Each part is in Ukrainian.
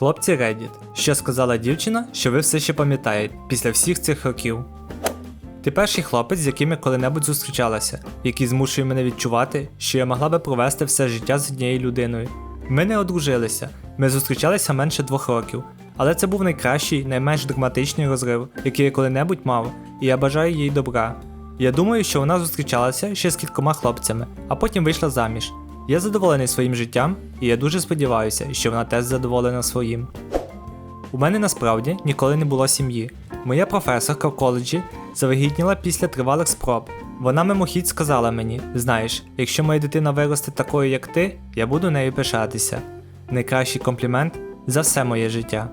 Хлопці Reddit, що сказала дівчина, що ви все ще пам'ятаєте після всіх цих років. Ти перший хлопець, з яким я коли-небудь зустрічалася, який змушує мене відчувати, що я могла би провести все життя з однією людиною. Ми не одружилися, ми зустрічалися менше двох років, але це був найкращий, найменш драматичний розрив, який я коли-небудь мав, і я бажаю їй добра. Я думаю, що вона зустрічалася ще з кількома хлопцями, а потім вийшла заміж. Я задоволений своїм життям, і я дуже сподіваюся, що вона теж задоволена своїм. У мене насправді ніколи не було сім'ї. Моя професорка в коледжі завагітніла після тривалих спроб. Вона мимохідь сказала мені: знаєш, якщо моя дитина виросте такою, як ти, я буду нею пишатися. Найкращий комплімент за все моє життя.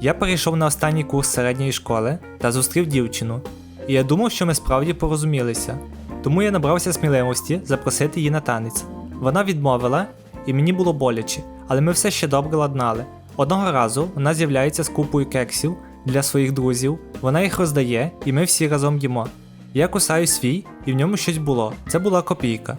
Я перейшов на останній курс середньої школи та зустрів дівчину, і я думав, що ми справді порозумілися. Тому я набрався сміливості запросити її на танець. Вона відмовила, і мені було боляче, але ми все ще добре ладнали. Одного разу вона з'являється з купою кексів для своїх друзів, вона їх роздає, і ми всі разом їмо. Я кусаю свій, і в ньому щось було. Це була копійка.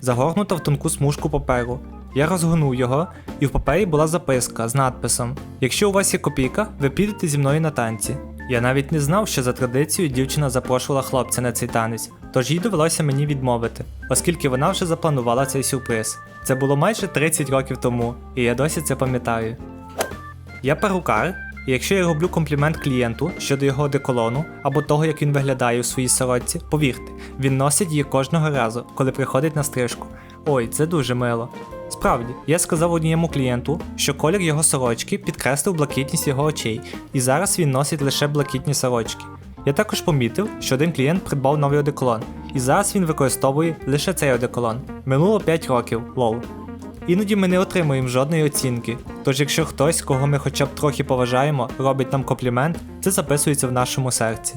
Загорнута в тонку смужку паперу. Я розгорнув його, і в папері була записка з надписом: Якщо у вас є копійка, ви підете зі мною на танці. Я навіть не знав, що за традицією дівчина запрошувала хлопця на цей танець, тож їй довелося мені відмовити, оскільки вона вже запланувала цей сюрприз. Це було майже 30 років тому, і я досі це пам'ятаю. Я перукар, і якщо я роблю комплімент клієнту щодо його одеколону або того, як він виглядає у своїй сорочці, повірте, він носить її кожного разу, коли приходить на стрижку. Ой, це дуже мило. Справді, я сказав однієму клієнту, що колір його сорочки підкреслив блакитність його очей, і зараз він носить лише блакитні сорочки. Я також помітив, що один клієнт придбав новий одеколон, і зараз він використовує лише цей одеколон. Минуло 5 років, лол. Іноді ми не отримуємо жодної оцінки. Тож, якщо хтось, кого ми хоча б трохи поважаємо, робить нам комплімент, це записується в нашому серці.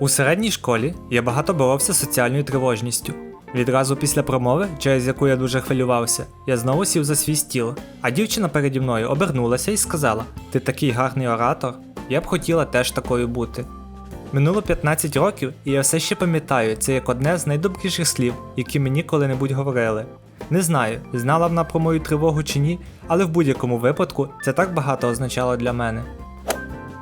У середній школі я багато боровся з соціальною тривожністю. Відразу після промови, через яку я дуже хвилювався, я знову сів за свій стіл, а дівчина переді мною обернулася і сказала: Ти такий гарний оратор, я б хотіла теж такою бути. Минуло 15 років, і я все ще пам'ятаю це як одне з найдобріших слів, які мені коли-небудь говорили. Не знаю, знала вона про мою тривогу чи ні, але в будь-якому випадку це так багато означало для мене.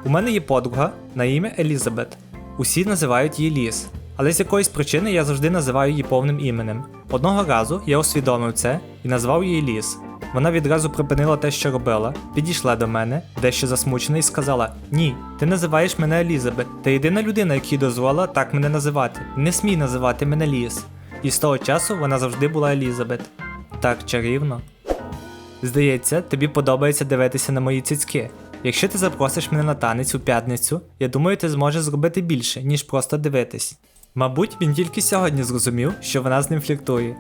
У мене є подруга на ім'я Елізабет. Усі називають її Ліс, але з якоїсь причини я завжди називаю її повним іменем. Одного разу я усвідомив це і назвав її Ліс. Вона відразу припинила те, що робила, підійшла до мене, дещо засмучена, і сказала: Ні, ти називаєш мене Елізабет. Ти єдина людина, якій дозволила так мене називати. Не смій називати мене Ліс. І з того часу вона завжди була Елізабет. Так чарівно. Здається, тобі подобається дивитися на мої цицьки. Якщо ти запросиш мене на танець у п'ятницю, я думаю, ти зможеш зробити більше, ніж просто дивитись. Мабуть, він тільки сьогодні зрозумів, що вона з ним фліртує.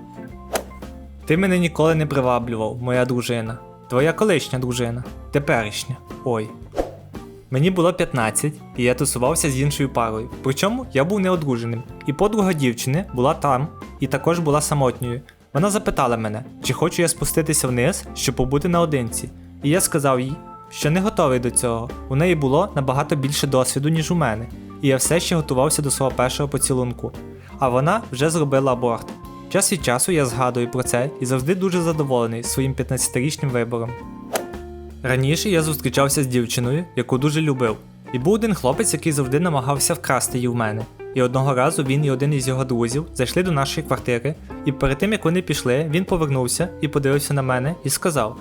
Ти мене ніколи не приваблював, моя дружина. Твоя колишня дружина. Теперішня. Ой. Мені було 15, і я тусувався з іншою парою. Причому я був неодруженим. І подруга дівчини була там і також була самотньою. Вона запитала мене, чи хочу я спуститися вниз, щоб побути наодинці. І я сказав їй, що не готовий до цього. У неї було набагато більше досвіду, ніж у мене, і я все ще готувався до свого першого поцілунку. А вона вже зробила аборт. Час від часу я згадую про це і завжди дуже задоволений своїм 15-річним вибором. Раніше я зустрічався з дівчиною, яку дуже любив, і був один хлопець, який завжди намагався вкрасти її в мене. І одного разу він і один із його друзів зайшли до нашої квартири, і перед тим як вони пішли, він повернувся і подивився на мене і сказав: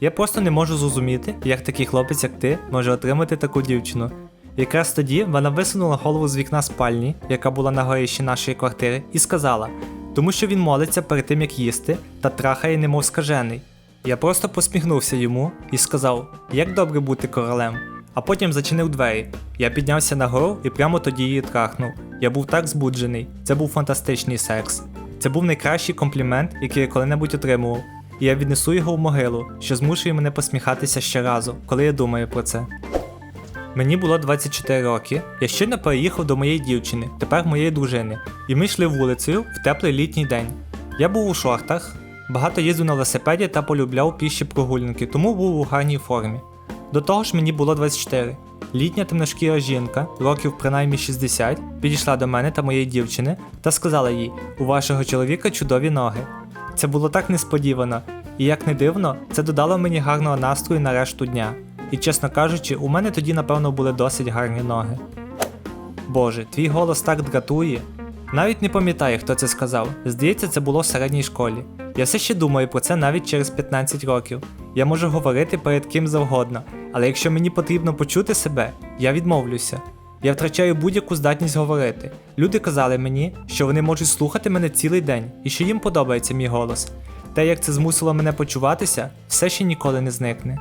Я просто не можу зрозуміти, як такий хлопець, як ти, може отримати таку дівчину. Якраз тоді вона висунула голову з вікна спальні, яка була на горищі нашої квартири, і сказала: тому що він молиться перед тим як їсти та трахає, немов скажений. Я просто посміхнувся йому і сказав, як добре бути королем. А потім зачинив двері. Я піднявся нагору і прямо тоді її трахнув. Я був так збуджений. Це був фантастичний секс. Це був найкращий комплімент, який я коли-небудь отримував. І я віднесу його в могилу, що змушує мене посміхатися щоразу, коли я думаю про це. Мені було 24 роки. Я щойно переїхав до моєї дівчини, тепер моєї дружини, і ми йшли вулицею в теплий літній день. Я був у шортах, багато їздив на велосипеді та полюбляв піші прогулянки, тому був у гарній формі. До того ж мені було 24. Літня темношкіра жінка, років принаймні 60, підійшла до мене та моєї дівчини та сказала їй: у вашого чоловіка чудові ноги. Це було так несподівано. І як не дивно, це додало мені гарного настрою на решту дня. І чесно кажучи, у мене тоді, напевно, були досить гарні ноги. Боже, твій голос так дратує. Навіть не пам'ятаю, хто це сказав. Здається, це було в середній школі. Я все ще думаю про це навіть через 15 років. Я можу говорити перед ким завгодно, але якщо мені потрібно почути себе, я відмовлюся. Я втрачаю будь-яку здатність говорити. Люди казали мені, що вони можуть слухати мене цілий день і що їм подобається мій голос. Те, як це змусило мене почуватися, все ще ніколи не зникне.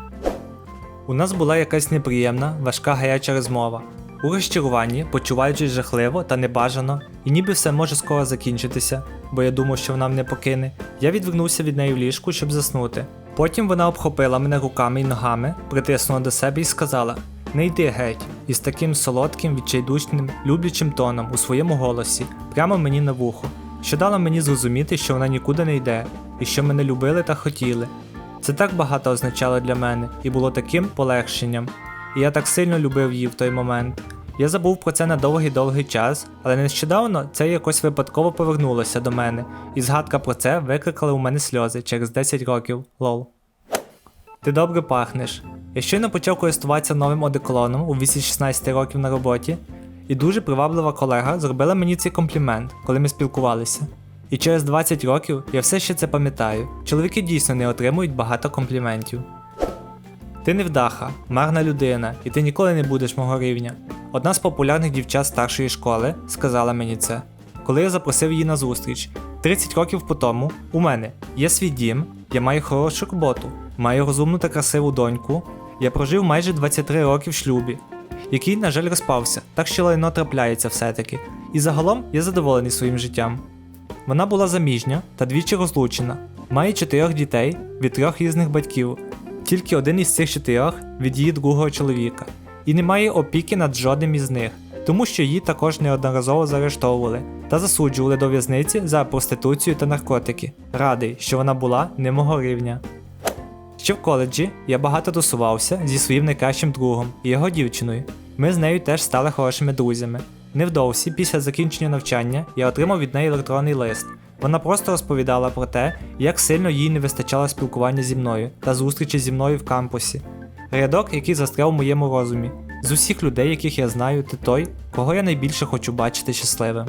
У нас була якась неприємна, важка гаряча розмова. У розчаруванні, почуваючись жахливо та небажано, і ніби все може скоро закінчитися, бо я думав, що вона мене покине, я відвернувся від неї в ліжку, щоб заснути. Потім вона обхопила мене руками і ногами, притиснула до себе і сказала: Не йди геть, із таким солодким, відчайдушним, люблячим тоном у своєму голосі, прямо мені на вухо, що дало мені зрозуміти, що вона нікуди не йде, і що мене любили та хотіли. Це так багато означало для мене і було таким полегшенням. І я так сильно любив її в той момент. Я забув про це на довгий-довгий час, але нещодавно це якось випадково повернулося до мене, і згадка про це викликала у мене сльози через 10 років. Лол. Ти добре пахнеш. Я щойно почав користуватися новим одеколоном у віці 16 років на роботі, і дуже приваблива колега зробила мені цей комплімент, коли ми спілкувалися. І через 20 років я все ще це пам'ятаю. Чоловіки дійсно не отримують багато компліментів. Ти невдаха, марна людина, і ти ніколи не будеш мого рівня. Одна з популярних дівчат старшої школи сказала мені це, коли я запросив її на зустріч. 30 років по тому у мене є свій дім, я маю хорошу роботу, маю розумну та красиву доньку. Я прожив майже 23 роки в шлюбі, який, на жаль, розпався, так що лайно трапляється все-таки. І загалом я задоволений своїм життям. Вона була заміжня та двічі розлучена, має чотирьох дітей від трьох різних батьків, тільки один із цих чотирьох від її другого чоловіка, і не має опіки над жодним із них, тому що її також неодноразово заарештовували та засуджували до в'язниці за проституцію та наркотики. Радий, що вона була не мого рівня. Ще в коледжі я багато тусувався зі своїм найкращим другом і його дівчиною. Ми з нею теж стали хорошими друзями. Невдовзі, після закінчення навчання, я отримав від неї електронний лист. Вона просто розповідала про те, як сильно їй не вистачало спілкування зі мною та зустрічі зі мною в кампусі. Рядок, який застряв у моєму розумі. З усіх людей, яких я знаю, ти той, кого я найбільше хочу бачити щасливим.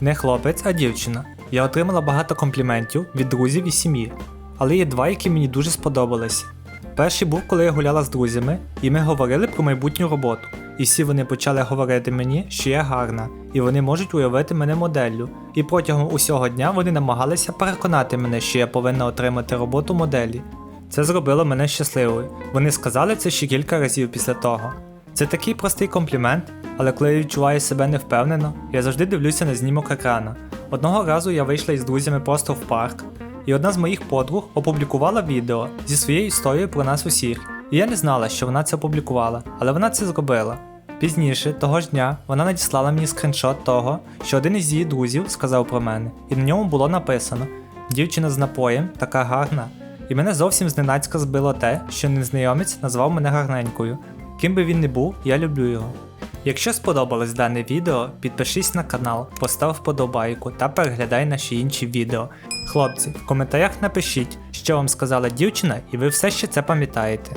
Не хлопець, а дівчина. Я отримала багато компліментів від друзів і сім'ї, але є два, які мені дуже сподобались. Перший був, коли я гуляла з друзями, і ми говорили про майбутню роботу. І всі вони почали говорити мені, що я гарна, і вони можуть уявити мене моделлю. І протягом усього дня вони намагалися переконати мене, що я повинна отримати роботу моделі. Це зробило мене щасливою. Вони сказали це ще кілька разів після того. Це такий простий комплімент, але коли я відчуваю себе невпевнено, я завжди дивлюся на знімок екрана. Одного разу я вийшла із друзями просто в парк, і одна з моїх подруг опублікувала відео зі своєю історією про нас усіх. І я не знала, що вона це опублікувала, але вона це зробила. Пізніше, того ж дня, вона надіслала мені скріншот того, що один із її друзів сказав про мене, і на ньому було написано: Дівчина з напоєм така гарна. І мене зовсім зненацька збило те, що незнайомець назвав мене гарненькою. Ким би він не був, я люблю його. Якщо сподобалось дане відео, підпишись на канал, постав вподобайку та переглядай наші інші відео. Хлопці, в коментарях напишіть, що вам сказала дівчина, і ви все ще це пам'ятаєте.